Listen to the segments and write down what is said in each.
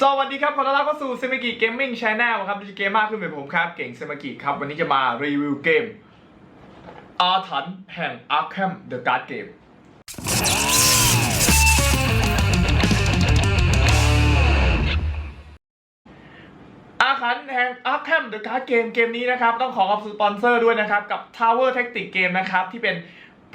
สวัสดีครับขอต้อนรับเข้าสู่เซมิกิเกมมิ่งช n แนลครับดิจิเกมมากขึ้นเป็นผมครับ เก่งเซมิกิครับ วันนี้จะมารีวิวเกม อาถรรพ์แห่ง Arkham The Card Game อาถรรพ์แห่ง Arkham The Card Game เกมนี้นะครับ ต้องขอขอบคุณสปอนเซอร์ด้วยนะครับ กับ Tower Tactic Game นะครับที่เป็น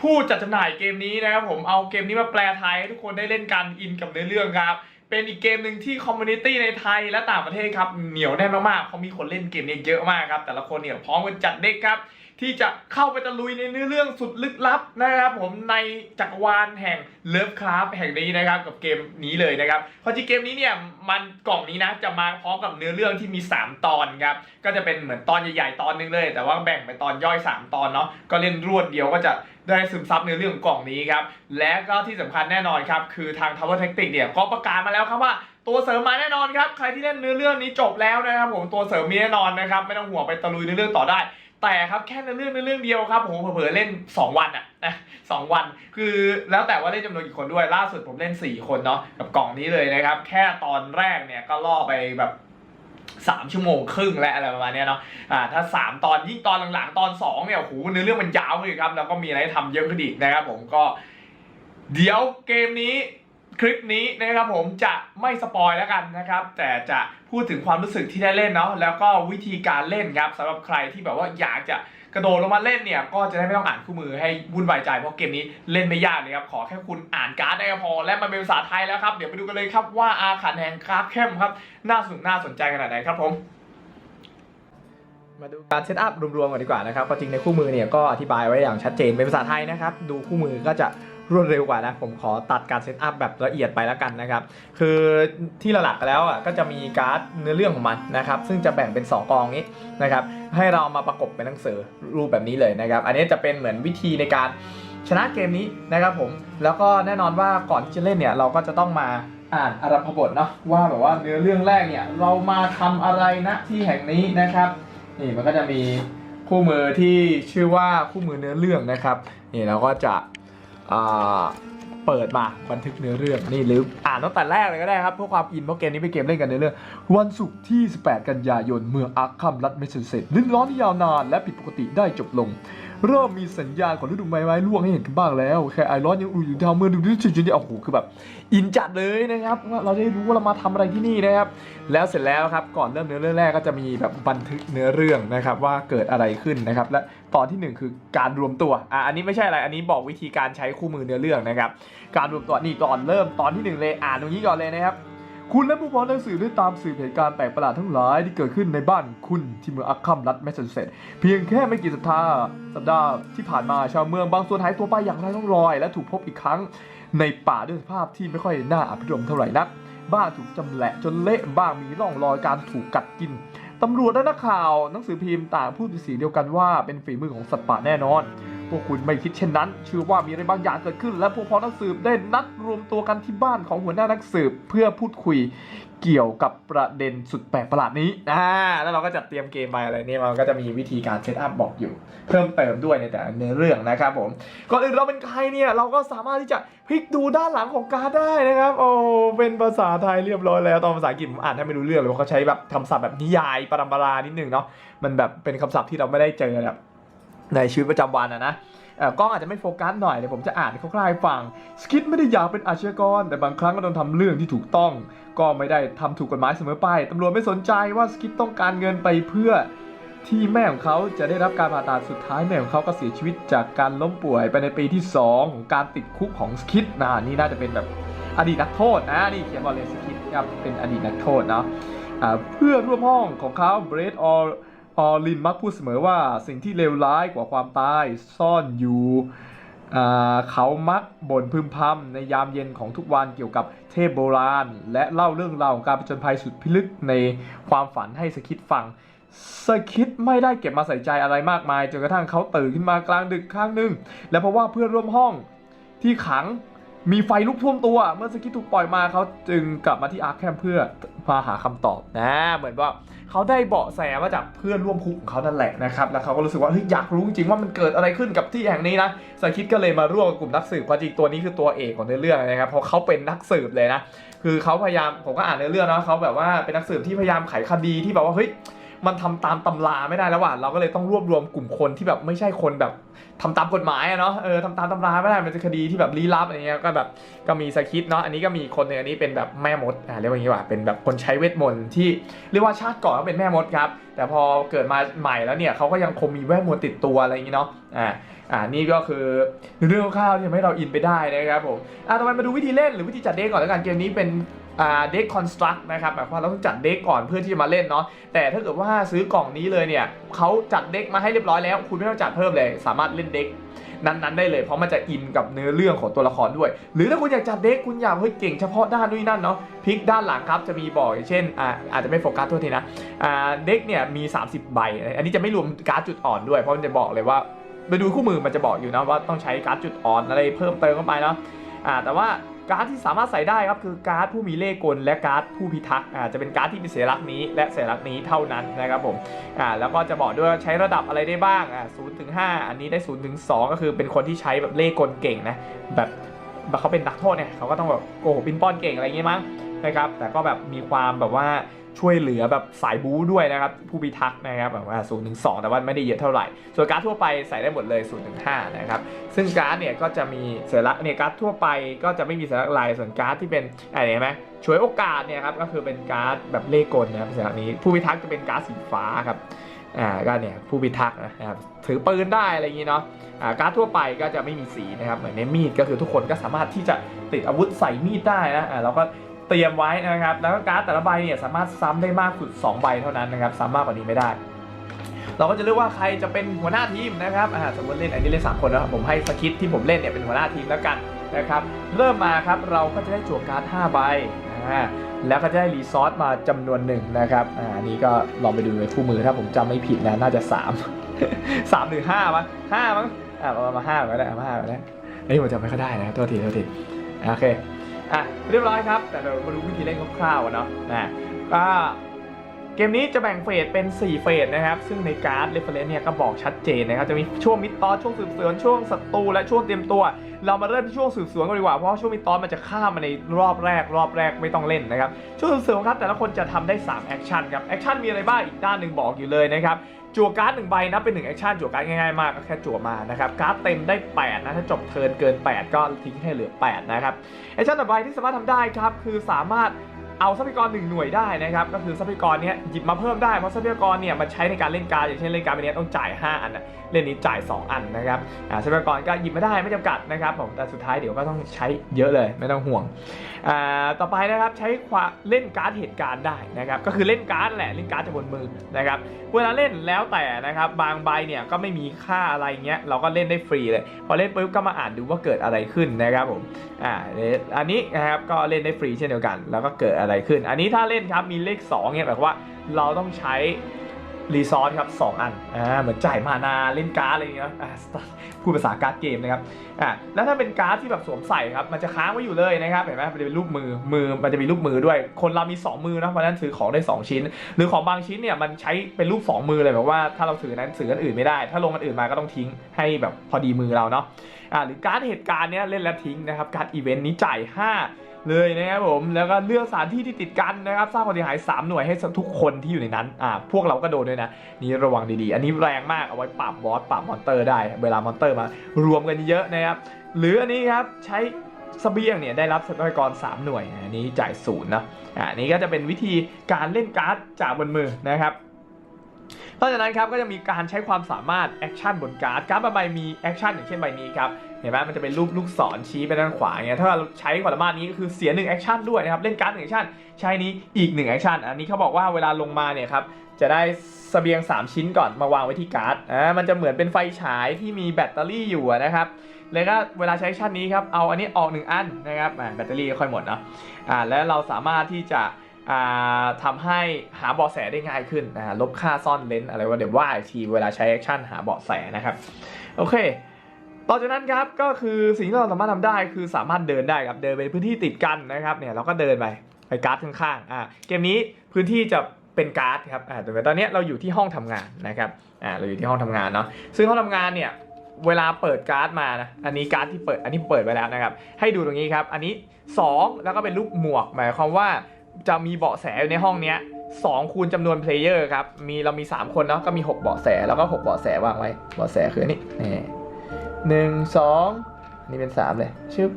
ผู้จัดจำหน่ายเกมนี้นะครับผมเอาเกมนี้มาแปลไทยให้ทุกคนได้เล่นกันอินกับเนื้อเรื่องครับ เป็นอีกเกมหนึ่งที่คอมมูนิตี้ในไทยและต่างประเทศครับเหนียวแน่นมากๆเขามีคนเล่นเกมนี้เยอะมากครับ แต่ละคนเนี่ยพร้อมกันจัดเด็กครับ ที่จะเข้าไปตะลุยในเนื้อเรื่องสุดลึกลับนะครับ ผมในจักรวาลแห่งเลิฟคราฟแห่งนี้นะครับกับเกมนี้เลยนะครับเพราะที่เกมนี้เนี่ยมันกล่องนี้นะจะมาพร้อมกับเนื้อเรื่องที่มี 3 ตอนครับก็จะเป็นเหมือนตอนใหญ่ๆตอนหนึงเลย แต่ว่าแบ่งเป็นตอนย่อย 3 ตอนเนาะก็เล่นรวดเดียวก็จะ ได้ซึมซับเนื้อเรื่องของกล่องนี้ครับ และก็ที่สำคัญแน่นอนครับ คือทาง Tower Tactics เนี่ยก็ประกาศมาแล้วครับว่าตัวเสริมมาแน่นอนครับ ใครที่เล่นเนื้อเรื่องนี้จบแล้วนะครับผมตัวเสริมมีแน่นอนนะครับ ไม่ต้องห่วงไปตะลุยเนื้อเรื่องต่อได้ แต่ครับแค่เนื้อเรื่องเนื้อเรื่องเดียวครับผมเผลอเล่น 2 วันอะนะสองวัน คือแล้วแต่ว่าเล่นจำนวนกี่คนด้วยล่าสุดผมเล่น 4 คนเนาะกับกล่องนี้เลยนะครับ แค่ตอนแรกเนี่ยก็ล่อไปแบบ 3 ชั่วโมงครึ่งและอะไรประมาณนี้เนาะอ่าถ้า 3 ตอนยิ่งตอนหลังๆ ตอน 2 เนี่ยโอ้โหเนื้อเรื่องมันยาวเลยครับ แล้วก็มีอะไรทำเยอะขึ้นอีกนะครับผมก็ เดี๋ยวเกมนี้คลิปนี้นะครับผมจะไม่สปอยแล้วกันนะครับ แต่จะพูดถึงความรู้สึกที่ได้เล่นเนาะแล้วก็วิธีการเล่นครับสำหรับใครที่แบบว่าอยากจะ กระโดดลงมาเล่นเนี่ยก็จะได้ไม่ต้องอ่านคู่มือให้วุ่นวายใจเพราะเกมนี้เล่นไม่ยากเลยครับขอแค่คุณอ่านการ์ดได้ก็พอ และมันเป็นภาษาไทยแล้วครับเดี๋ยวไปดูกันเลยครับว่าอาขันแห่งคราฟเข้มครับน่าสนุกน่าสนใจขนาดไหนครับผมมาดูการเซตอัพรวมๆก่อนดีกว่านะครับเพราะจริงในคู่มือเนี่ยก็อธิบายไว้อย่างชัดเจนเป็นภาษาไทยนะครับ ดูคู่มือก็จะ รวดเร็วกว่านะ ผมขอตัดการเซตอัพแบบละเอียดไปแล้วกันนะครับ คือที่หลักๆแล้วอะก็จะมีการ์ดเนื้อเรื่องของมันนะครับ ซึ่งจะแบ่งเป็น 2 กองนี้นะครับ ให้เรามาประกบเป็นหนังสือรูปแบบนี้เลยนะครับ อันนี้จะเป็นเหมือนวิธีในการชนะเกมนี้นะครับผม แล้วก็แน่นอนว่าก่อนที่จะเล่นเนี่ยเราก็จะต้องมาอ่านอารัมพบทเนาะว่าแบบว่าเนื้อเรื่องแรกเนี่ยเรามาทำอะไรณที่แห่งนี้นะครับนี่มันก็จะมีคู่มือที่ชื่อว่าคู่มือเนื้อเรื่องนะครับนี่เราก็จะ เปิดมาบันทึกเนื้อเรื่องนี่หรืออ่านตั้งแต่แรกเลยก็ได้ครับเพื่อความอินเพราะเกมนี้เป็นเกมเล่นกันเนื้อเรื่อง วันศุกร์ที่ 18 กันยายนเมืองอาร์คัมรัฐเมสเซนเซตลิ้นร้อนที่ยาวนานและผิดปกติได้จบลง เริ่มมีสัญญาณของฤดูใบไม้ร่วงให้เห็นกันบ้างแล้วแค่ไอร้อนยังอุ่นอยู่ดาวเมืองดูดูจุดๆนี่โอ้โหคือแบบอินจัดเลยนะครับว่าเราจะได้รู้ว่าเรามาทำอะไรที่นี่นะครับ แล้วเสร็จแล้วครับก่อนเริ่มเนื้อเรื่องแรกก็จะมีแบบบันทึกเนื้อเรื่องนะครับว่าเกิดอะไรขึ้นนะครับ และตอนที่หนึ่งคือการรวมตัวอะอันนี้ไม่ใช่อะไรอันนี้บอกวิธีการใช้คู่มือเนื้อเรื่องนะครับ การรวมตัวนี่ก่อนเริ่มตอนที่หนึ่งเลยอ่านตรงนี้ก่อนเลยนะครับ คุณและผู้พ้องหนังสือได้ตามสืบเหตุการณ์แปลกประหลาดทั้งหลายที่เกิดขึ้นในบ้านคุณที่เมืองอัคคัมรัฐแมสซาชูเซตส์เพียงแค่ไม่กี่สัปดาห์สัปดาห์ที่ผ่านมาชาวเมืองบางส่วนหายตัวไปอย่างไร้ร่องรอย และถูกพบอีกครั้ง ในป่าด้วยสภาพที่ไม่ค่อยน่าอภิรมย์เท่าไหร่นัก บ้างถูกจำแหละจนเละบ้างมีร่องรอยการถูกกัดกินตำรวจและนักข่าวหนังสือพิมพ์ต่างพูดเป็นเสียงเดียวกันว่าเป็นฝีมือของสัตว์ป่าแน่นอน พวกคุณไม่คิดเช่นนั้น เชื่อว่ามีอะไรบางอย่างเกิดขึ้น และพวกพ้องนักสืบได้นัดรวมตัวกันที่บ้านของหัวหน้านักสืบเพื่อพูดคุยเกี่ยวกับประเด็นสุดแปลกประหลาดนี้อ่าแล้วเราก็จัดเตรียมเกมไปอะไรนี่มันก็จะมีวิธีการเซตอัพบอกอยู่ เพิ่มเติมด้วยในแต่ละเนื้อเรื่องนะครับผม ก่อนอื่นเราเป็นใครเนี่ย เราก็สามารถที่จะพลิกดูด้านหลังของการ์ดได้นะครับ โอ้ เป็นภาษาไทยเรียบร้อยแล้ว ตอนภาษาอังกฤษผมอ่านแทบไม่รู้เรื่องเลยเพราเขาใช้แบบคำศัพท์แบบนิยายปรำปรานิดนึงเนาะ มันแบบเป็นคำศัพท์ที่เราไม่ได้เจอแบบ ในชีวิตประจำวันอะนะกล้องอาจจะไม่โฟกัสหน่อยเดี๋ยวผมจะอ่านให้คร่าวๆให้ฟังสกิทไม่ได้อยากเป็นอาชญากร แต่บางครั้งก็ต้องทำเรื่องที่ถูกต้อง ก็ไม่ได้ทำถูกกฎหมายเสมอไปตำรวจไม่สนใจว่าสกิทต้องการเงินไปเพื่อที่แม่ของเขาจะได้รับการผ่าตัดสุดท้ายแม่ของเขาก็เสียชีวิตจากการล้มป่วยไปในปีที่ 2 ของการติดคุกของสคิดนะนี่น่าจะเป็นแบบอดีตนักโทษนะนี่เขียนบอกเลยสคิดครับเป็นอดีตนักโทษเนาะอ่าเพื่อร่วมห้องของเขาเบรดออ ออลินมักพูดเสมอว่าสิ่งที่เลวร้ายกว่าความตายซ่อนอยู่เขามักบ่นพึมพำในยามเย็นของทุกวันเกี่ยวกับเทพโบราณ และเล่าเรื่องราวของการผจญภัยสุดพิลึกในความฝันให้สคิดฟังสคิดไม่ได้เก็บมาใส่ใจอะไรมากมาย จนกระทั่งเขาตื่นขึ้นมากลางดึกครั้งหนึ่งและเพราะว่าเพื่อนร่วมห้องที่ขัง มีไฟลุกท่วมตัว เมื่อสกิทถูกปล่อยมาเขาจึงกลับมาที่อาร์คแคมเพื่อมาหาคำตอบนะเหมือนว่าเขาได้เบาะแสมาจากเพื่อนร่วมคุกของเขานั่นแหละนะครับแล้วเขาก็รู้สึกว่าเฮ้ยอยากรู้จริงๆว่ามันเกิดอะไรขึ้นกับที่แห่งนี้นะสกิทก็เลยมาร่วมกับกลุ่มนักสืบความจริงตัวนี้คือตัวเอกของเนื้อเรื่องนะครับเพราะเขาเป็นนักสืบเลยนะคือเขาพยายามผมก็อ่านในอเรื่องนะเขาแบบว่าเป็นนักสืบที่พยายามไขคดีที่แบบว่าเฮ้ย มันทำตามตำราไม่ได้แล้วว่ะเราก็เลยต้องรวบรวมกลุ่มคนที่แบบไม่ใช่คนแบบทำตามกฎหมายอะเนาะเออทำตามตำราไม่ได้มันจะคดีที่แบบลี้ลับอะไรเงี้ยก็แบบก็มีสคริปต์เนาะอันนี้ก็มีคนหนึ่งอันนี้เป็นแบบแม่มดอ่าเรียกว่าอย่างนี้ว่าเป็นแบบคนใช้เวทมนต์ที่เรียกว่าชาติก่อนก็เป็นแม่มดครับแต่พอเกิดมาใหม่แล้วเนี่ยเขาก็ยังคงมีเวทมนต์ติดตัวอะไรอย่างงี้เนาะอ่าอ่านี่ก็คือเรื่องคร่าวๆที่ทำให้เราอินไปได้นะครับผมอ่าต่อไปมาดูวิธีเล่นหรือวิธีจัดเด็กก่อนแล้วกันเกมนี้เป็น เด็กคอนสตรักนะครับหมายความว่าเราต้องจัดเด็กก่อนเพื่อที่จะมาเล่นเนาะแต่ถ้าเกิดว่าซื้อกล่องนี้เลยเนี่ยเขาจัดเด็กมาให้เรียบร้อยแล้ว คุณไม่ต้องจัดเพิ่มเลย สามารถเล่นเด็กนั้นๆได้เลยเพราะมันจะอินกับเนื้อเรื่องของตัวละครด้วย หรือถ้าคุณอยากจัดเด็กคุณอยากเฮ้ยเก่งเฉพาะด้านนู่นนั่นเนาะพลิกด้านหลังครับจะมีบอกอย่างเช่นอ่าอาจจะไม่โฟกัสทั่วทีนะอ่าเด็กเนี่ยมี 30 ใบ อันนี้จะไม่รวมการ์ดจุดอ่อนด้วย เพราะมันจะบอกเลยว่าไปดูคู่มือมันจะบอกอยู่นะว่าต้องใช้การ์ดจุดอ่อนอะไรเพิ่มเติมเข้าไปเนาะอ่าแต่ว่า การ์ดที่สามารถใส่ได้ครับคือการ์ดผู้มีเล่กลและการ์ดผู้พิทักษ์อ่าจะเป็นการ์ดที่มีสัญลักษณ์นี้และสัญลักษณ์นี้เท่านั้นนะครับผมอ่าแล้วก็จะบอกด้วยว่าใช้ระดับอะไรได้บ้างอ่าศูนย์ถึงห้าอันนี้ได้ศูนย์ถึงสองก็คือเป็นคนที่ใช้แบบเล่กลเก่งนะแบบแบบเขาเป็นนักโทษเนี่ยเขาก็ต้องแบบโกหกปินป้อนเก่งอะไรอย่างงี้มั้งนะครับแต่ก็แบบมีความแบบว่า ช่วยเหลือแบบสายบู๊ด้วยนะครับ ผู้พิทักษ์นะครับแบบว่า0ูนย์ถึงสแต่ว่าไม่ได้เยอะเท่าไหร่ ส่วนการ์ดทั่วไปใส่ได้หมดเลย0ูนย์ถึงห้านะครับ ซึ่งการ์ดเนี่ยก็จะมีสัญลักษณ์เนี่ยการ์ดทั่วไปก็จะไม่มีสัญลักษณ์ลาย ส่วนการ์ดที่เป็นอะไรเห็นไหมช่วยโอกาสเนี่ยครับก็คือเป็นการ์ดแบบเลขกลนะครับสัญลักษณ์นี้ผู้พิทักษ์จะเป็นการ์ดสีฟ้าครับอ่าก็เนี่ยผู้พิทักษ์นะครับถือปืนได้อะไรอย่างงี้เนาะอ่าการ์ดทั่วไปก็จะไม่มีสีนะครับเหมือนในมีดก็คือทุกคนก็สามารถที่จะติดอาวุธใส่มีดได้นะอ่าเราก็ เตรียมไว้นะครับ แล้วก็การ์ดแต่ละใบเนี่ยสามารถซ้ำได้มากสุด 2 ใบเท่านั้นนะครับ ซ้ำมากกว่านี้ไม่ได้ เราก็จะเลือกว่าใครจะเป็นหัวหน้าทีมนะครับอ่าสมมติเล่นอันนี้เล่น3คนแล้วผมให้สคิดที่ผมเล่นเนี่ยเป็นหัวหน้าทีมแล้วกันนะครับ เริ่มมาครับเราก็จะได้จั่วการ์ด5ใบอ่าแล้วก็จะได้รีซอสมาจำนวนหนึ่งนะครับ อ่านี้ก็ลองไปดูในคู่มือถ้าผมจำไม่ผิดนะ น่าจะ 3 3 หรือ5มั้ง5มั้งอ่ามาห้าก็ได้เอามาห้าก็ได้เฮ้ยผมจำไม่ค่อยได้นะโทษทีโทษทีโอเค อะเรียบร้อยครับ แต่เรามาดูวิธีเล่นคร่าวๆกันเนาะนะก็เกมนี้จะแบ่งเฟสเป็น 4 เฟสนะครับ ซึ่งในการ์ดเรฟเฟรนซ์เนี่ยก็บอกชัดเจนนะครับ จะมีช่วงมิดตอสช่วงสืบสวน ช่วงศัตรูและช่วงเตรียมตัว เรามาเริ่มที่ช่วงสืบสวนกันดีกว่า เพราะว่าช่วงมิดตอสมันจะข้ามมาในรอบแรก รอบแรกไม่ต้องเล่นนะครับ ช่วงสืบสวนครับ แต่ละคนจะทำได้3แอคชั่นครับ แอคชั่นมีอะไรบ้างอีกด้านหนึ่งบอกอยู่เลยนะครับ จั่วการ์ดหนึ่งใบนับเป็นหนึ่งแอคชั่นจั่วการ์ดง่ายๆมากก็แค่จั่วมานะครับการ์ดเต็มได้ 8 นะ ถ้าจบเทิร์นเกิน 8 ก็ทิ้งให้เหลือ 8 นะครับแอคชั่นต่อไปที่สามารถทำได้ครับ คือสามารถเอาทรัพยากรหนึ่งหน่วยได้นะครับ ก็คือทรัพยากรเนี้ยหยิบมาเพิ่มได้ เพราะทรัพยากรเนี่ยมันใช้ในการเล่นการดอย่างเช่นเล่นการดไปเนี้ยต้องจ่าย 5 อันนะเล่นนี้จ่าย 2 อันนะครับทรัพยากรก็หยิบมาได้ไม่จำกัดนะครับผมแต่สุดท้ายเดี๋ยวก็ต้องใช้เยอะเลยไม่ต้องห่วง ต่อไปนะครับใช้ความเล่นการ์ดเหตุการณ์ได้นะครับก็คือเล่นการ์ดแหละเล่นการ์ดจากบนมือนะครับเวลาเล่นแล้วแต่นะครับบางใบเนี่ยก็ไม่มีค่าอะไรเงี้ยเราก็เล่นได้ฟรีเลย พอเล่นปุ๊บก็มาอ่านดูว่าเกิดอะไรขึ้นนะครับผมอ่าอันนี้นะครับก็เล่นได้ฟรีเช่นเดียวกัน แล้วก็เกิดอะไรขึ้น อันนี้ถ้าเล่นครับมีเลข2เนี่ยแบบว่าเราต้องใช้ รีซอสครับ 2 อันอ่าเหมือนจ่ายมานาเล่นการ์ดอะไรอย่างเงี้ยอ่าพูดภาษาการ์ดเกมนะครับอ่าแล้วถ้าเป็นการ์ดที่แบบสวมใส่ครับมันจะค้างไว้อยู่เลยนะครับเห็นไหมมันจะเป็นรูปมือมือมันจะมีรูปมือด้วย คนเรามี 2 มือนะเพราะนั้นถือของได้ 2 ชิ้น หรือของบางชิ้นเนี่ยมันใช้เป็นรูป 2 มือเลยแบบว่าถ้าเราถือนั้นถืออันอื่นไม่ได้ ถ้าลงอันอื่นมาก็ต้องทิ้งให้แบบพอดีมือเราเนาะอ่าหรือการ์ดเหตุการณ์เนี้ยเล่นแล้วทิ้งนะครับการ์ดอีเวนต์นี้จ่าย 5 เลยนะครับผมแล้วก็เลือกสถานที่ที่ติดกันนะครับสร้างความเสียหาย 3 หน่วยให้ทุกคนที่อยู่ในนั้นอ่าพวกเราก็โดนด้วยนะนี่ระวังดีๆ อันนี้แรงมากเอาไว้ปราบบอสปราบมอนเตอร์ได้ เวลามอนเตอร์มารวมกันเยอะนะครับหรืออันนี้ครับใช้เสบียงเนี่ยได้รับทรัพยากร 3 หน่วยอันนี้จ่ายศูนย์นะอ่าอันนี้ก็จะเป็นวิธีการเล่นการ์ดจากบนมือนะครับนอกจากนั้นครับก็จะมีการใช้ความสามารถแอคชั่นบนการ์ดการ์ดบางใบมีแอคชั่นอย่างเช่นใบนี้ครับ เห็นไหมมันจะเป็นรูปลูกศรชี้ไปด้านขวาเงี้ยถ้าเราใช้ความสามารถนี้ก็คือเสีย1แอคชั่นด้วยนะครับ เล่นการ์ดหนึ่งแอคชั่นใช้นี้อีก1แอคชั่นอันนี้เขาบอกว่าเวลาลงมาเนี่ยครับจะได้สเสบียง 3 ชิ้นก่อนมาวางไว้ที่การ์ดอ่ามันจะเหมือนเป็นไฟฉายที่มีแบตเตอรี่อยู่นะครับ แล้วก็เวลาใช้แอคชั่นนี้ครับ เอาอันนี้ออกหนึ่งอันนะครับอ่าแบตเตอรี่ค่อยหมดเนาะอ่าแล้วเราสามารถที่จะอ่าทำให้หาเบาะแสได้ง่ายขึ้นนะลบค่าซ่อนเลนส์อะไรว่าเดี๋ยวว่าอีกทีเวลาใช้แอคชั่นหาเบาะแสนะครับ โอเค ต่อจากนั้นครับก็คือสิ่งที่เราสามารถทำได้คือสามารถเดินได้ครับเดินไปพื้นที่ติดกันนะครับเนี่ยเราก็เดินไปไปการ์ดข้างๆอ่าเกมนี้พื้นที่จะเป็นการ์ดครับอ่าแต่ตอนนี้เราอยู่ที่ห้องทำงานนะครับอ่าเราอยู่ที่ห้องทำงานเนาะซึ่งห้องทำงานเนี่ยเวลาเปิดการ์ดมานะอันนี้การ์ดที่เปิดอันนี้เปิดไปแล้วนะครับให้ดูตรงนี้ครับอันนี้ 2 แล้วก็เป็นรูปหมวก หมายความว่าจะมีเบาะแสอยู่ในห้องเนี้ยสองคูณจำนวนเพลเยอร์ครับมีเรามี 3 คนเนาะก็มี 6 เบาะแสแล้วก็ 6 เบาะแสวางไว้เบาะแสคืออันนี้นี่ หนึ่งสองนี่เป็นสามเลยชึบ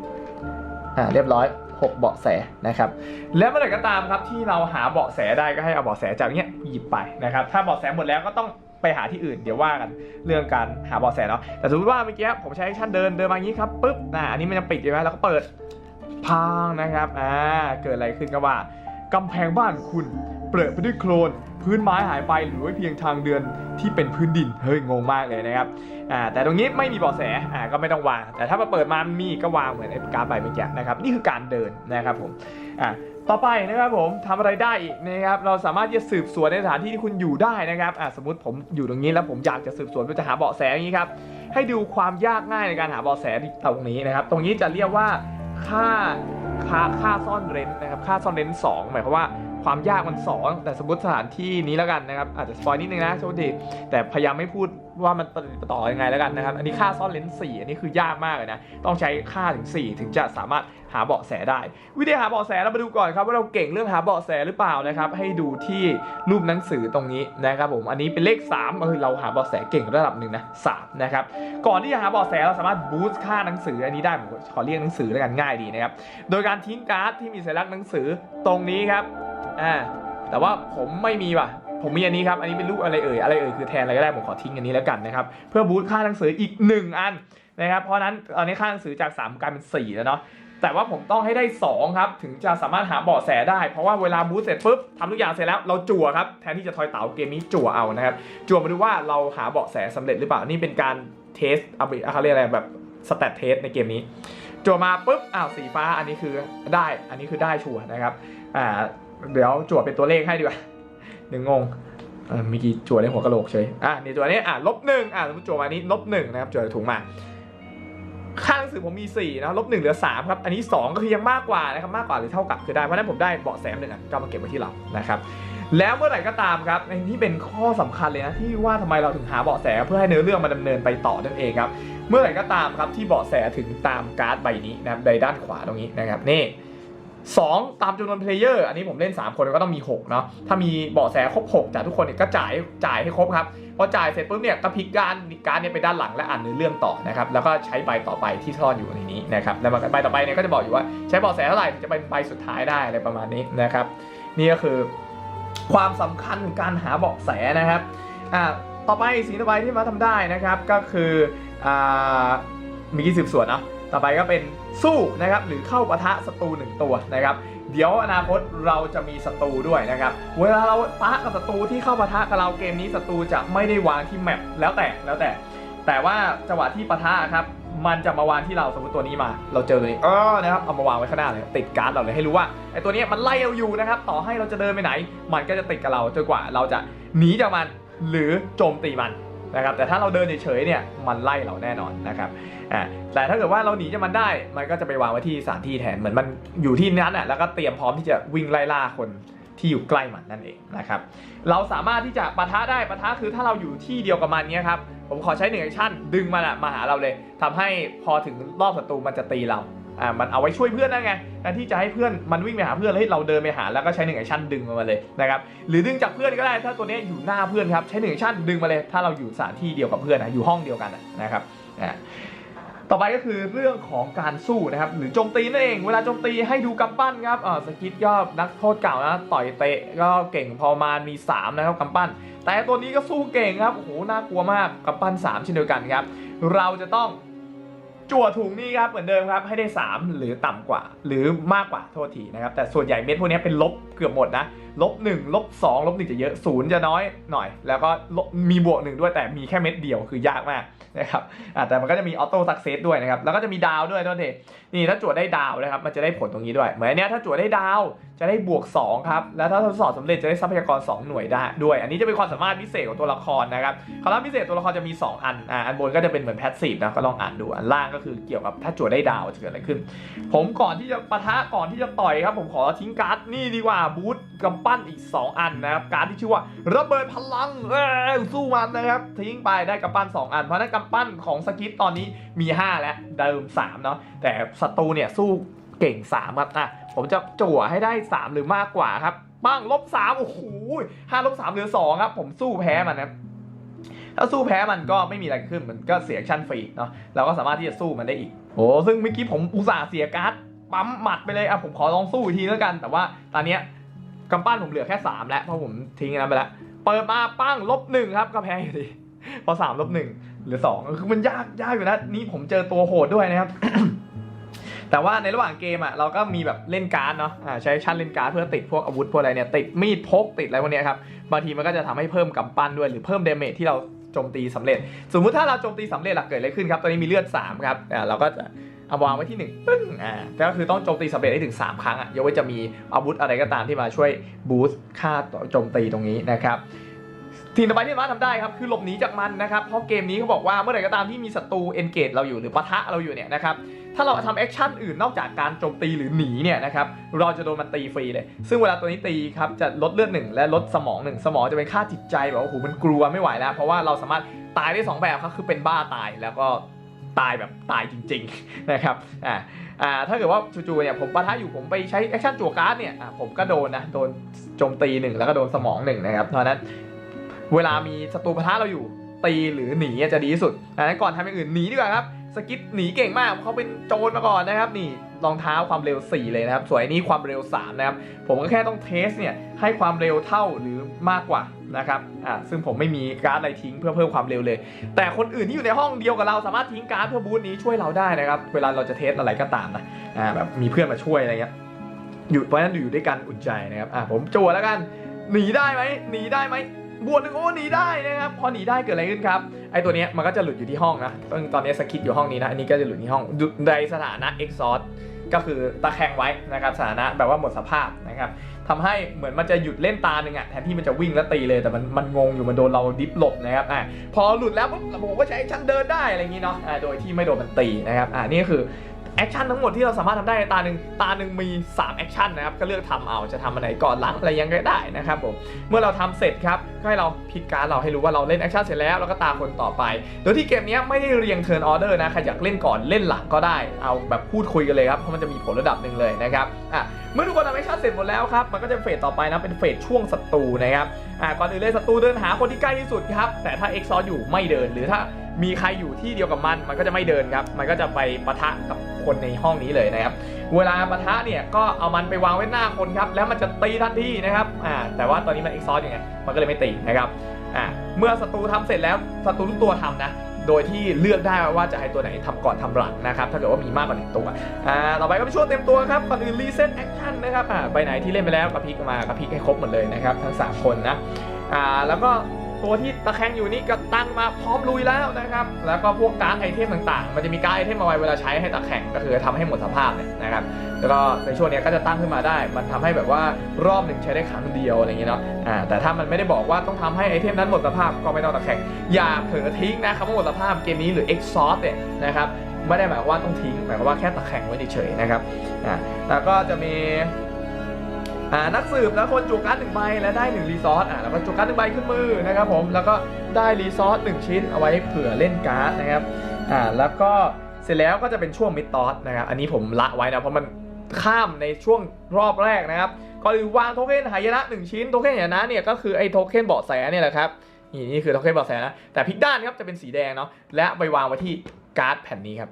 อ่าเรียบร้อยหกเบาะแสนะครับ แล้วเมื่อไหร่ก็ตามครับที่เราหาเบาะแสได้ก็ให้เอาเบาะแสจากเนี้ยหยิบไปนะครับ ถ้าเบาะแสหมดแล้วก็ต้องไปหาที่อื่นเดี๋ยวว่ากันเรื่องการหาเบาะแสเนาะแต่สมมติว่าเมื่อกี้ผมใช้แอคชั่นเดินเดินมาอย่างนี้ครับปุ๊บอ่าอันนี้มันยังปิดอยู่ไหมแล้วก็เปิดพังนะครับอ่าเกิดอะไรขึ้นก็ว่ากำแพงบ้านคุณเปรอะไปด้วยโคลน พื้นไม้หายไปหรือไว้เพียงทางเดินที่เป็นพื้นดิน เฮ้ยงงมากเลยนะครับอ่าแต่ตรงนี้ไม่มีเบาะแสอ่าก็ไม่ต้องวาง แต่ถ้ามาเปิดมามีก็วางเหมือนไอ้การ์ดใบเมื่อกี้นะครับนี่คือการเดินนะครับผมอ่าต่อไปนะครับผมทำอะไรได้อีกนะครับเราสามารถที่จะสืบสวนในสถานที่ที่คุณอยู่ได้นะครับอ่าสมมติผมอยู่ตรงนี้แล้วผมอยากจะสืบสวนเพื่อจะหาเบาะแสอย่างนี้ครับให้ดูความยากง่ายในการหาเบาะแสตรงนี้นะครับ ตรงนี้จะเรียกว่าค่าค่าค่าซ่อนเร้นนะครับ ค่าซ่อนเร้นสองหมายความว่า ความยากมันสองแต่สมมติสถานที่นี้แล้วกันนะครับอาจจะสปอยนิดนึงนะโชคดีแต่พยายามไม่พูดว่ามันต่อยังไงแล้วกันนะครับ อันนี้ค่าซ่อนเลนส์4อันนี้คือยากมากเลยนะต้องใช้ค่าถึง 4 ถึงจะสามารถหาเบาะแสได้ วิธีหาเบาะแสเรามาดูก่อนครับว่าเราเก่งเรื่องหาเบาะแสหรือเปล่านะครับให้ดูที่รูปหนังสือตรงนี้นะครับผมอันนี้เป็นเลข3เออเราหาเบาะแสเก่งระดับหนึ่งนะ3นะครับก่อนที่จะหาเบาะแสเราสามารถบูสต์ค่าหนังสืออันนี้ได้ผมขอเรียกหนังสือแล้วกันง่ายดีนะครับโดยการทิ้งการ์ดที่มีสัญลักษณ์หนังสือตรงนี้ครับ อ่าแต่ว่าผมไม่มีว่ะ ผมมีอันนี้ครับ อันนี้เป็นรูปอะไรเอ่ย อะไรเอ่ยคือแทนอะไรก็ได้ ผมขอทิ้งอันนี้แล้วกันนะครับ เพื่อบูตค่าหนังสืออีก 1 อันนะครับ เพราะนั้นตอนนี้ค่าหนังสือจาก 3กลายเป็น 4 แล้วเนาะ แต่ว่าผมต้องให้ได้ 2 ครับ ถึงจะสามารถหาเบาะแสได้ เพราะว่าเวลาบูตเสร็จปุ๊บทำทุกอย่างเสร็จแล้ว เราจั่วครับ แทนที่จะทอยเต๋าเกมนี้จั่วเอานะครับ จั่วมาดูว่าเราหาเบาะแสสำเร็จหรือเปล่า นี่เป็นการเทสอาไปเขาเรียกอะไรแบบสแตทเทสในเกมนี้จั่วมาปุ๊บ อ้าว สีฟ้า อันนี้คือได้ อันนี้คือได้ชัวร์นะครับ อ่า เดี๋ยวจั่วเป็นตัวเลขให้ดีกว่าหนึ่งงงเออมีกี่จั่วได้หัวกะโหลกเฉยอะนี่จั่วนี้อะลบหนึ่งอะสมมติจั่วมานี้ลบหนึ่งนะครับจั่วถุงมาค่าหนังสือผมมี4นะลบหนึ่งเหลือ3ครับ อันนี้ 2 ก็คือยังมากกว่านะครับ มากกว่าหรือเท่ากับคือได้ เพราะนั้นผมได้เบาะแสหนึ่งอะก็มาเก็บไว้ที่เรานะครับ แล้วเมื่อไหร่ก็ตามครับนี่เป็นข้อสำคัญเลยนะที่ว่าทำไมเราถึงหาเบาะแสเพื่อให้เนื้อเรื่องมันดำเนินไปต่อนั่นเองครับ เมื่อไหร่ก็ตามครับที่เบาะแสถึงตามการ์ดใบนี้นะครับใบด้านขวาตรงนี้นะครับนี่ 2 ตามจำนวนเพลเยอร์อันนี้ผมเล่น 3 คนก็ต้องมี6เนาะถ้ามีเบาะแสครบ6จากทุกคนเนี่ยก็จ่ายจ่ายให้ครบครับพอจ่ายเสร็จปุ๊บเนี่ยก็พลิกการการเนี่ยไปด้านหลังและอ่านเนื้อเรื่องต่อนะครับแล้วก็ใช้ใบต่อไปที่ซ่อนอยู่ในนี้นะครับแล้วใบต่อไปเนี่ยก็จะบอกอยู่ว่าใช้เบาะแสเท่าไหร่ถึงจะเป็นใบสุดท้ายได้อะไรประมาณนี้นะครับนี่ก็คือความสำคัญของการหาเบาะแสนะครับอ่าต่อไปสิ่งต่อไปที่มาทำได้นะครับก็คืออ่ามีกี่สืบสวนเนาะ ต่อไปก็เป็นสู้นะครับหรือเข้าปะทะศัตรูหนึ่งตัวนะครับ เดี๋ยวอนาคตเราจะมีศัตรูด้วยนะครับเวลาเราปะกับศัตรูที่เข้าปะทะกับเราเกมนี้ศัตรูจะไม่ได้วางที่แมปแล้วแต่แล้วแต่ แต่ว่าจังหวะที่ปะทะครับมันจะมาวางที่เราสมมติตัวนี้มา เราเจอตัวนี้เออนะครับเอามาวางไว้ข้างหน้าเลยติดการ์ดเราเลยให้รู้ว่าไอ้ตัวนี้มันไล่เราอยู่นะครับต่อให้เราจะเดินไปไหน มันก็จะติดกับเราจนกว่าเราจะหนีจากมันหรือโจมตีมัน นะครับแต่ถ้าเราเดินเฉยๆเนี่ยมันไล่เราแน่นอนนะครับอ่าแต่ถ้าเกิดว่าเราหนีจากมันได้ มันก็จะไปวางไว้ที่สถานที่แทนเหมือนมันอยู่ที่นั้นอะแล้วก็เตรียมพร้อมที่จะวิ่งไล่ล่าคนที่อยู่ใกล้มันนั่นเองนะครับเราสามารถที่จะปะทะได้ปะทะคือถ้าเราอยู่ที่เดียวกับมันเนี้ยครับผมขอใช้หนึ่งแอคชั่นดึงมันอะมาหาเราเลยทำให้พอถึงรอบศัตรูมันจะตีเรา อ่ามันเอาไว้ช่วยเพื่อนนั่นไงแทนที่จะให้เพื่อนมันวิ่งไปหาเพื่อนแล้วให้เราเดินไปหาแล้วก็ใช้หนึ่งแอคชั่นดึงมันมาเลยนะครับหรือดึงจากเพื่อนก็ได้ถ้าตัวนี้อยู่หน้าเพื่อนครับใช้หนึ่งแอคชั่นดึงมาเลย ถ้าเราอยู่สถานที่เดียวกับเพื่อนนะอยู่ห้องเดียวกันนะครับอ่าต่อไปก็คือเรื่องของการสู้นะครับหรือโจมตีนั่นเอง เวลาโจมตีให้ดูกำปั้นครับอ่าสกิทก็นักโทษเก่านะต่อยเตะก็เก่งพอมามี 3 นะครับกำปั้น แต่ตัวนี้ก็สู้เก่งครับโอ้โหน่ากลัวมากกำปั้น3เช่นเดียวกันครับเราจะต้อง จั่วถุงนี้ครับเหมือนเดิมครับให้ได้ 3 หรือต่ำกว่า หรือมากกว่าโทษทีนะครับแต่ส่วนใหญ่เม็ดพวกนี้เป็นลบ กือบหมดนะลบหนึ่งลบสองลบหนึ่งจะเยอะศูนย์จะน้อยหน่อย แล้วก็มีบวกหนึ่งด้วยแต่มีแค่เม็ดเดียวคือยากมากนะครับแต่มันก็จะมีออโต้สักเซสด้วยนะครับ แล้วก็จะมีดาวด้วยด้วยเดนี่ถ้าจวดได้ดาวนะครับ มันจะได้ผลตรงนี้ด้วย เหมือนอันเนี้ยถ้าจวดได้ดาวจะได้บวก2ครับ แล้วถ้าทดสอบสำเร็จจะได้ทรัพยากร 2 หน่วยได้ด้วย อันนี้จะเป็นความสามารถพิเศษของตัวละครนะครับความสามารถพิเศษตัวละครจะมี 2 อัน อ่า อันบนก็จะเป็นเหมือนแพสซีฟนะ ก็ลองอ่านดู อันล่างก็คือเกี่ยวกับถ้าจวดได้ดาวจะเกิดอะไรขึ้น ผมก่อนที่จะปะทะก่อนที่จะต่อยครับ ผมขอทิ้งการ์ดนี่ดีกว่าบูทกำปั้นอีก 2 อันนะครับ การที่ชื่อว่าระเบิดพลังเอ้ยสู้มันนะครับ ทิ้งไปได้กำปั้น 2 อัน เพราะนั้นกำปั้นของสกิปตอนนี้มี 5 แล้วเดิม 3 เนาะแต่ศัตรูเนี่ยสู้เก่ง 3 ครับอะผมจะจั่วให้ได้ 3 หรือมากกว่าครับบ้างลบ3โอ้โหห้าลบ3เหลือ2ครับ ผมสู้แพ้มันนะถ้าสู้แพ้มันก็ไม่มีอะไรขึ้นมันก็เสียชั่นฟรีเนาะเราก็สามารถที่จะสู้มันได้อีกโอ้ซึ่งเมื่อกี้ผมอุตส่าห์เสียการ์ดปั๊มหมัดไปเลยอะผมขอลองสู้อีกทีแล้วกัน แต่ว่าตอนเนี้ย กำปั้นผมเหลือแค่ 3 แล้ว เพราะผมทิ้งอันนั้นไปแล้ว เปิดมาปั้งลบหนึ่งครับก็แพ้อยู่ดี พอสามลบหนึ่งเหลือสองคือมันยากยากอยู่นะ นี่ผมเจอตัวโหดด้วยนะครับ แต่ว่าในระหว่างเกมอะเราก็มีแบบเล่นการ์ดเนาะอ่าใช้ชั้นเล่นการ์ดเพื่อติดพวกอาวุธพวกอะไรเนี่ยติดมีดพกติดอะไรพวกนี้ครับ บางทีมันก็จะทำให้เพิ่มกำปั้นด้วยหรือเพิ่มเดเมจที่เราโจมตีสำเร็จ สมมุติถ้าเราโจมตีสำเร็จหลักเกิดอะไรขึ้นครับ ตอนนี้มีเลือด3ครับอ่าเราก็จะ เอาวางไว้ที่หนึ่งปึ้งอ่าแต่ก็คือต้องโจมตีสำเร็จได้ถึง 3 ครั้งอะยกเว้นจะมีอาวุธอะไรก็ตามที่มาช่วยบูสต์ค่าโจมตีตรงนี้นะครับทีมต่อไปที่มาทำได้ครับคือหลบหนีจากมันนะครับเพราะเกมนี้เขาบอกว่าเมื่อไหร่ก็ตามที่มีศัตรูเอนเกจเราอยู่หรือปะทะเราอยู่เนี่ยนะครับถ้าเราทำแอคชั่นอื่นนอกจากการโจมตีหรือหนีเนี่ยนะครับเราจะโดนมันตีฟรีเลย ซึ่งเวลาตัวนี้ตีครับจะลดเลือดหนึ่งและลดสมองหนึ่งสมองจะเป็นค่าจิตใจแบบว่าโอ้โหมันกลัวไม่ไหวแล้ว เพราะว่าเราสามารถตายได้สองแบบครับคือเป็นบ้าตายแล้วก็ ตายแบบตายจริงๆนะครับอ่าอ่าถ้าเกิดว่าจู่ๆเนี่ยผมปะทะอยู่ผมไปใช้แอคชั่นจั่วการ์ดเนี่ยอ่าผมก็โดนนะโดนโจมตีหนึ่งแล้วก็โดนสมองหนึ่งนะครับเพราะนั้นเวลามีศัตรูปะทะเราอยู่ตีหรือหนีจะดีที่สุดดังนั้นก่อนทำอย่างอื่นหนีดีกว่าครับสกิปหนีเก่งมากเขาเป็นโจรมาก่อนนะครับนี่ รองเท้าความเร็ว 4 เลยนะครับ ส่วนอันนี้ความเร็ว 3 นะครับ ผมก็แค่ต้องเทสเนี่ยให้ความเร็วเท่าหรือมากกว่านะครับอ่าซึ่งผมไม่มีการ์ดอะไรทิ้งเพื่อเพิ่มความเร็วเลย แต่คนอื่นที่อยู่ในห้องเดียวกับเราสามารถทิ้งการ์ดเพื่อบูธนี้ช่วยเราได้นะครับ เวลาเราจะเทสอะไรก็ตามนะอ่าแบบมีเพื่อนมาช่วยอะไรเงี้ยอยู่เพราะฉะนั้นอยู่ด้วยกันอุ่นใจนะครับอ่าผมจั่วแล้วกันหนีได้ไหมหนีได้ไหมบวกหนึ่งโอ้หนีได้นะครับพอหนีได้เกิดอะไรขึ้นครับไอตัวเนี้ยมันก็จะหลุดอยู่ที่ห้องนะตอนนี้สคิดอยู่ห้องนี้นะอันนี้ก็จะหลุดที่ห้องในสถานะ exhaust ก็คือตะแคงไว้นะครับสถานะแบบว่าหมดสภาพนะครับทำให้เหมือนมันจะหยุดเล่นตาหนึ่งอะแทนที่มันจะวิ่งแล้วตีเลยแต่มันมันงงอยู่มันโดนเราดิฟหลบนะครับอ่าพอหลุดแล้วปุ๊บผมก็ใช้ชั้นเดินได้อะไรอย่างนี้เนาะอ่าโดยที่ไม่โดนมันตีนะครับอ่านี่ก็คือ แอคชั่นทั้งหมดที่เราสามารถทำได้ในตาหนึ่งตาหนึ่งมี 3 แอคชั่นนะครับ ก็เลือกทำเอาจะทำอันไหนก่อนหลังอะไรยังไงได้นะครับผม เมื่อเราทำเสร็จครับ ก็ให้เราพิกการเราให้รู้ว่าเราเล่นแอคชั่นเสร็จแล้ว แล้วก็ตามคนต่อไป โดยที่เกมนี้ไม่ได้เรียงเทิร์นออเดอร์นะ ใครอยากเล่นก่อนเล่นหลังก็ได้ เอาแบบพูดคุยกันเลยครับ เพราะมันจะมีผลระดับหนึ่งเลยนะครับ อะ เมื่อทุกคนทำแอคชั่นเสร็จหมดแล้วครับ มันก็จะเฟสต่อไปนะ เป็นเฟสช่วงศัตรูนะครับ อะ ก่อนอื่นเลยศัตรูเดินหาคนที่ใกล้ที่สุดครับ แต่ถ้าเอ็กซอร์อยู่ไม่เดิน หรือถ้ามีใครอยู่ที่เดียวกับมัน มันก็จะไม่เดินครับ มันก็จะไปปะทะกับ คนในห้องนี้เลยนะครับ เวลาปะทะเนี่ยก็เอามันไปวางไว้หน้าคนครับ แล้วมันจะตีทันทีนะครับอ่าแต่ว่าตอนนี้มันเอ็กซอร์อยู่ไงมันก็เลยไม่ตีนะครับอ่าเมื่อศัตรูทำเสร็จแล้วศัตรูทุกตัวทำนะโดยที่เลือกได้ว่าจะให้ตัวไหนทำก่อนทำหลังนะครับ ถ้าเกิดว่ามีมากกว่าหนึ่งตัวอ่าต่อไปก็เป็นช่วงเต็มตัวครับก่อนอื่นรีเซ็ตแอคชั่นนะครับอ่าไปไหนที่เล่นไปแล้วกระพริกมากระพริกให้ครบหมดเลยนะครับ ทั้ง 3 คนนะอ่าแล้วก็ ตัวที่ตะแคงอยู่นี่ก็ตั้งมาพร้อมลุยแล้วนะครับ แล้วก็พวกการ์ดไอเทมต่างๆ มันจะมีการ์ดไอเทมมาไว้เวลาใช้ให้ตะแคงก็คือทำให้หมดสภาพเนี่ยนะครับ แล้วก็ในช่วงนี้ก็จะตั้งขึ้นมาได้ มันทำให้แบบว่ารอบหนึ่งใช้ได้ครั้งเดียวอะไรอย่างเงี้ยเนาะ อ่า แต่ถ้ามันไม่ได้บอกว่าต้องทำให้ไอเทมนั้นหมดสภาพก็ไม่ต้องตะแคงอย่าเผลอทิ้งนะครับว่าหมดสภาพเกมนี้หรือ exhaust เนี่ยนะครับ ไม่ได้หมายว่าต้องทิ้ง หมายความว่าแค่ตะแคงไว้เฉยๆนะครับ อ่า แล้วก็จะมี อ่านักสืบแล้วคนจูการ์ดหนึ่งใบและได้หนึ่งรีซอสอ่าแล้วก็จูการ์ดหนึ่งใบขึ้นมือนะครับผมแล้วก็ได้รีซอสหนึ่งชิ้นเอาไว้เผื่อเล่นการ์ดนะครับอ่าแล้วก็เสร็จแล้วก็จะเป็นช่วงมิดตอสนะครับอันนี้ผมละไว้นะเพราะมันข้ามในช่วงรอบแรกนะครับก็คือวางโทเค็นหายนะหนึ่งชิ้นโทเค็นหายนะเนี่ยก็คือไอ้โทเค็นเบาะแสเนี่ยแหละครับนี่นี่คือโทเค็นเบาะแสนะแต่พลิกด้านครับจะเป็นสีแดงเนาะและไปวางไว้ที่การ์ดแผ่นนี้ครับ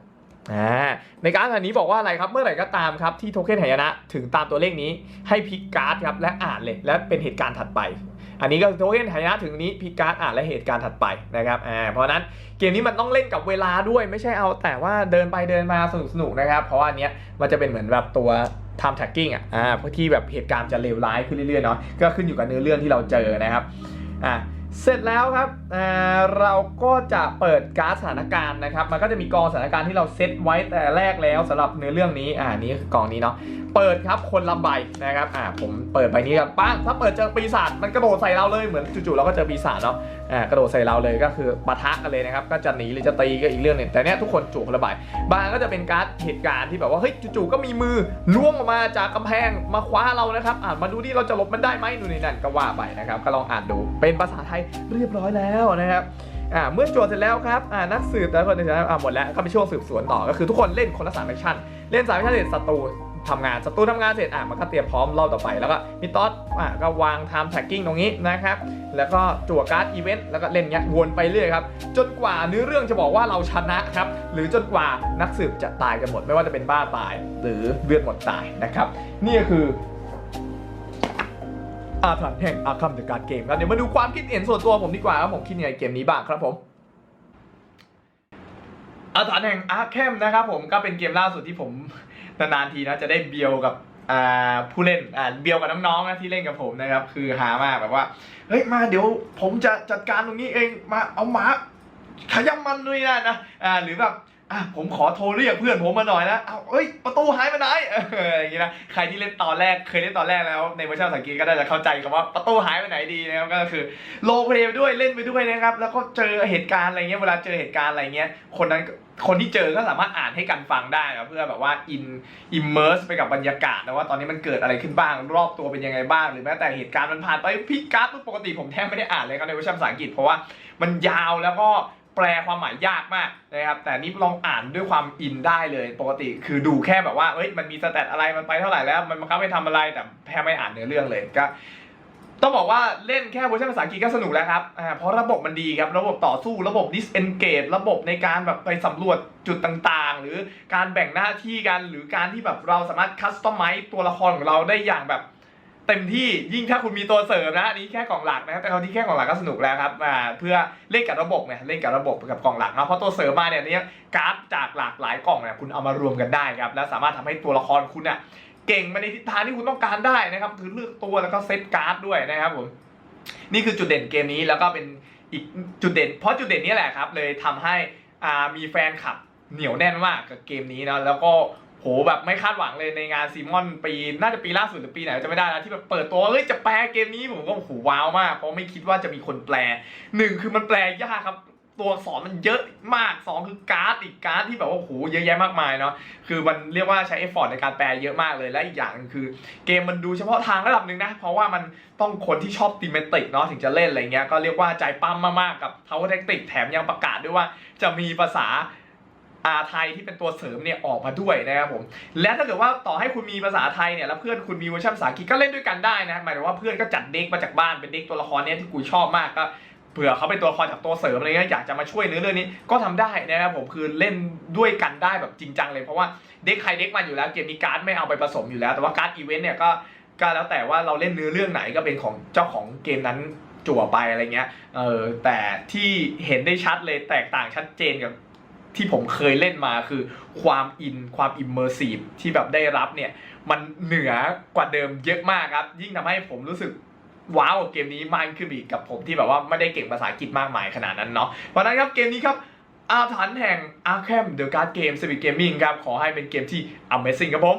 ในการ์ดแผ่นนี้บอกว่าอะไรครับเมื่อไหร่ก็ตามครับที่โทเค็นหายนะถึงตามตัวเลขนี้ให้พลิกการ์ดครับและอ่านเลยและเป็นเหตุการณ์ถัดไป อันนี้ก็โทเค็นหายนะถึงนี้พลิกการ์ดอ่านและเหตุการณ์ถัดไปนะครับอ่าเพราะนั้นเกมนี้มันต้องเล่นกับเวลาด้วยไม่ใช่เอาแต่ว่าเดินไปเดินมาสนุกสนุกๆนะครับ เพราะว่าอันเนี้ยมันจะเป็นเหมือนแบบตัว time tracking อะอ่าเพื่อที่แบบเหตุการณ์จะเลวร้ายขึ้นเรื่อยๆเนาะก็ขึ้นอยู่กับเนื้อเรื่องที่เราเจอนะครับอ่า เสร็จแล้วครับเราก็จะเปิดการ์ดสถานการณ์นะครับ มันก็จะมีกองสถานการณ์ที่เราเซตไว้แต่แรกแล้วสำหรับเนื้อเรื่องนี้อ่านี้กองนี้เนาะเปิดครับคนลำใบนะครับอ่าผมเปิดใบนี้ครับปั้งถ้าเปิดเจอปีศาจมันกระโดดใส่เราเลยเหมือนจู่ๆเราก็เจอปีศาจเนาะ อ่ากระโดดใส่เราเลยก็คือปะทะกันเลยนะครับก็จะหนีหรือจะตีก็อีกเรื่องหนึ่งแต่เนี้ยทุกคนจู่คนละใบบางก็จะเป็นการ์ดเหตุการณ์ที่แบบว่าเฮ้ยจู่ๆก็มีมือล้วงออกมาจากกำแพงมาคว้าเรานะครับอ่านมาดูที่เราจะหลบมันได้ไหมนู่นนี่นั่นก็ว่าไปนะครับก็ลองอ่านดูเป็นภาษาไทยเรียบร้อยแล้วนะครับอ่าเมื่อโจทย์เสร็จแล้วครับอ่านักสืบแต่ละคนเสร็จแล้วอ่าหมดแล้วก็เป็นช่วงสืบสวนต่อก็คือทุกคนเล่นคนละสามแอคชั่นเล่นสามแอคชั่นเสร็จศัตรู ทำงานศัตรูทำงานเสร็จอะมันก็เตรียมพร้อมรอบต่อไป แล้วก็มีตอดอะก็วาง time tracking ตรงนี้นะครับ แล้วก็จั่วการ์ดอีเวนต์แล้วก็เล่นเงี้ยวนไปเรื่อยครับ จนกว่าเนื้อเรื่องจะบอกว่าเราชนะครับ หรือจนกว่านักสืบจะตายกันหมด ไม่ว่าจะเป็นบ้าตาย หรือเลือดหมดตายนะครับ นี่ก็คืออาถรรพ์แห่งอาคัมเดอะการ์ดเกมครับเดี๋ยวมาดูความคิดเห็นส่วนตัวผมดีกว่าครับผมคิดยังไงเกมนี้บ้างครับผมอาถรรพ์แห่งอาร์แคมนะครับผมก็เป็นเกมล่าสุดที่ผม นานๆทีนะจะได้เบียวกับผู้เล่นเบียวกับน้องๆนะที่เล่นกับผมนะครับ คือหามากแบบว่าเฮ้ยมาเดี๋ยวผมจะจัดการตรงนี้เองมาเอาหมาขย้ำมันด้วยนะนะหรือแบบ อะผมขอโทรเรียกเพื่อนผมมาหน่อยนะเอาเอ้ย ประตูหายไปไหนเอออย่างงี้นะ ใครที่เล่นตอนแรกเคยเล่นตอนแรกแล้ว ในเวอร์ชันภาษาอังกฤษก็ได้จะเข้าใจคำว่าประตูหายไปไหนดีนะครับ ก็คือโลเพลย์ไปด้วยเล่นไปด้วยนะครับ แล้วก็เจอเหตุการณ์อะไรเงี้ย เวลาเจอเหตุการณ์อะไรเงี้ย คนนั้นคนที่เจอก็สามารถอ่านให้กันฟังได้นะเพื่อแบบว่าอินอิมเมอร์สไปกับบรรยากาศนะว่าตอนนี้มันเกิดอะไรขึ้นบ้างรอบตัวเป็นยังไงบ้าง หรือแม้แต่เหตุการณ์มันผ่านไปพิกการ์ดปุ๊บปกติผมแทบไม่ได้อ่านเลยครับในเวอร์ชันภาษาอังกฤษเพราะว่ามันยาวแล้วก็ แปลความหมายยากมากนะครับ แต่นี่ลองอ่านด้วยความอินได้เลย ปกติคือดูแค่แบบว่าเอ้ยมันมีสแตทอะไรมันไปเท่าไหร่แล้ว มันบังคับให้ทำอะไรแต่แค่ไม่อ่านเนื้อเรื่องเลยก็ต้องบอกว่าเล่นแค่เวอร์ชันภาษาอังกฤษก็สนุกแล้วครับ เพราะระบบมันดีครับ ระบบต่อสู้ ระบบ disengage ระบบในการแบบไปสำรวจจุดต่างๆ หรือการแบ่งหน้าที่กัน หรือการที่แบบเราสามารถคัสตอมไมซ์ตัวละครของเราได้อย่างแบบ เต็มที่ยิ่งถ้าคุณมีตัวเสริมนะอันนี้แค่กล่องหลักนะครับแต่เขาวที่แค่กล่องหลักก็สนุกแล้วครับอ่าเพื่อเล่นกับระบบเนี่ยเล่นกับระบบกับกล่องหลักนะเพราะตัวเสริมมาเนี่ยเนี่ยการ์ดจากหลากหลายกล่องเนี่ยคุณเอามารวมกันได้ครับแล้วสามารถทำให้ตัวละครคุณเนี่ยเก่งมาในทิศทางที่คุณต้องการได้นะครับคือเลือกตัวแล้วก็เซตการ์ดด้วยนะครับผมนี่คือจุดเด่นเกมนี้แล้วก็เป็นอีกจุดเด่น เพราะจุดเด่นนี้แหละครับเลยทำให้มีแฟนคลับเหนียวแน่นมากกับเกมนี้นะแล้วก็ แบบไม่คาดหวังเลยในงานซีมอนปีน่าจะปีล่าสุดหรือปีไหนจะไม่ได้นะที่แบบเปิดตัวเฮ้ยจะแปลเกมนี้ผมก็โอ้โหว้าวมากเพราะไม่คิดว่าจะมีคนแปลหนึ่งคือมันแปลยากครับตัวอักษรมันเยอะมากสองคือการ์ดอีกการ์ดที่แบบว่าโอ้โหเยอะแยะมากมายเนาะคือมันเรียกว่าใช้เอฟฟอร์ตในการแปลเยอะมากเลยและอีกอย่างคือ เกมมันดูเฉพาะทางระดับหนึ่งนะ เพราะว่ามันต้องคนที่ชอบตีเมติกเนาะถึงจะเล่นอะไรเงี้ยก็เรียกว่าใจปั้มมากๆกับ Tower Tactics แถมยังประกาศด้วยว่าจะมีภาษา อาไทยที่เป็นตัวเสริมเนี่ยออกมาด้วยนะครับผม และถ้าเกิดว่าต่อให้คุณมีภาษาไทยเนี่ยแล้วเพื่อนคุณมีเวอร์ชันภาษาอังกฤษก็เล่นด้วยกันได้นะหมายถึงว่าเพื่อนก็จัดเด็กมาจากบ้านเป็นเด็กตัวละครเนี่ยที่กูชอบมากก็เผื่อเขาเป็นตัวละครจากตัวเสริมอะไรเงี้ยอยากจะมาช่วยเนื้อเรื่องนี้ก็ทำได้นะครับผมคือเล่นด้วยกันได้แบบจริงจังเลยเพราะว่าเด็กใครเด็กมันอยู่แล้วเกมนี้การ์ดไม่เอาไปผสมอยู่แล้ว แต่ว่าการ์ดอีเวนต์เนี่ยก็ก็แล้วแต่ว่าเราเล่นเนื้อเรื่องไหนก็เป็นของเจ้าของเกมนั้นจั่วไปอะไรเงี้ยเออแต่ที่เห็นได้ชัดเลยแตกต่างชัดเจนกับ ที่ผมเคยเล่นมาคือความอินความอิมเมอร์ซีฟที่แบบได้รับเนี่ย มันเหนือกว่าเดิมเยอะมากครับ ยิ่งทำให้ผมรู้สึกว้าวกับเกมนี้มากขึ้นอีกกับผมที่แบบว่าไม่ได้เก่งภาษาอังกฤษมากมายขนาดนั้นเนาะเพราะนั้นครับเกมนี้ครับอาถรรพ์แห่งอาร์แคมเดอะการ์ดเกมสวิตเกมมิ่งครับขอให้เป็นเกมที่ Amazing ครับผม